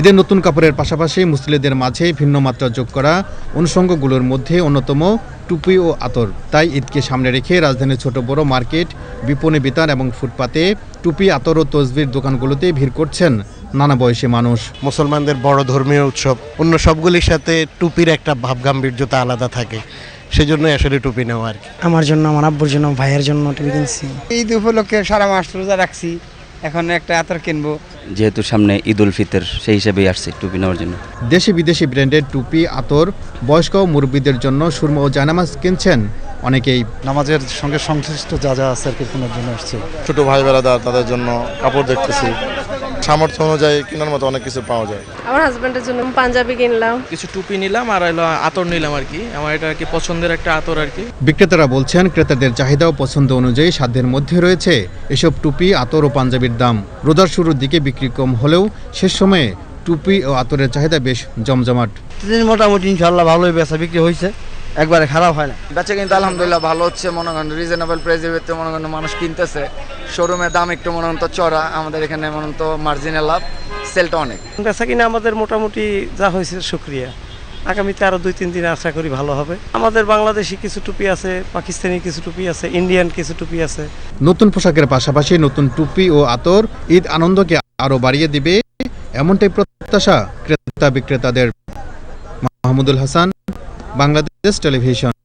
ঈদের নতুন কাপড়ের পাশাপাশি মুসলিমদের মাঝে ভিন্ন মাত্রা যোগ করা অনুষঙ্গগুলোর মধ্যে অন্যতম টুপি ও আতর। তাই ঈদকে সামনে রেখে রাজধানীর ছোট বড় মার্কেট বিপণী বিতান এবং ফুটপাতে টুপি আতর ও তসবির দোকানগুলোতে ভিড় করছেন নানা বয়সী মানুষ। মুসলমানদের বড় ধর্মীয় উৎসব অন্য সবগুলির সাথে টুপির একটা ভাবগাম্ভীর্যতা আলাদা থাকে। সেজন্যই আসলে টুপি নেওয়া আর কি। আমার জন্য আমার আব্বুর জন্য ভাইয়ের জন্য টিভি কিনছি। ঈদ উপলক্ষে সারা মাস রোজা রাখছি। এখন একটা আতর কিনবো। যেহেতু সামনে ঈদ উল ফিতর সেই হিসেবেই আসছে টুপি নেওয়ার জন্য। দেশি বিদেশি ব্র্যান্ডের টুপি আতর বয়স্ক ও মুরব্বীদের জন্য সুরমা ও জানামাজ কিনছেন অনেকেই। নামাজের সঙ্গে সংশ্লিষ্ট যা যা আছে আর কি কেনার জন্য আসছে। ছোট ভাই বেড়াদার তাদের জন্য কাপড় দেখতেছি। সামর্থ্য অনুযায়ী কেনার মতো অনেক কিছু পাওয়া যায়। আমার হাজব্যান্ডের জন্য পাঞ্জাবি কিনলাম। কিছু টুপি নিলাম আর হলো আতর নিলাম আর কি। আমার এটা আর কি পছন্দের একটা আতর আর কি। বিক্রেতারা বলছেন ক্রেতাদের চাহিদা ও পছন্দ অনুযায়ী সাধ্যের মধ্যে রয়েছে এসব টুপি আতর ও পাঞ্জাবির দাম। রোজার শুরুর দিকে বিক্রি কম হলেও শেষ সময়ে টুপি ও আতরের চাহিদা বেশ জমজমাট। মোটামুটি ইনশাল্লাহ ভালোই বেচা বিক্রি হয়েছে একবারে খারাপ হয় না। বেচা কিন্তু আলহামদুলিল্লাহ ভালো হচ্ছে মনে করেন রিজনেবল প্রাইসের ভিতরে মনে করেন মানুষ কিনতেছে। শোরুমের দাম একটু মনে তো চড়া আমাদের এখানে মনে তো মার্জিনের লাভ সেলটা অনেক। বেচা কিনা আমাদের মোটামুটি যা হয়েছে শুক্রিয়া। আগামীতে আরও দুই তিন দিন আশা করি ভালো হবে। আমাদের বাংলাদেশি কিছু টুপি আছে পাকিস্তানি কিছু টুপি আছে ইন্ডিয়ান কিছু টুপি আছে। নতুন পোশাকের পাশাপাশি নতুন টুপি ও আতর ঈদ আনন্দকে আরও বাড়িয়ে দিবে এমনটাই প্রত্যাশা ক্রেতা বিক্রেতাদের। মাহমুদুল হাসান বাংলাদেশ টেলিভিশন।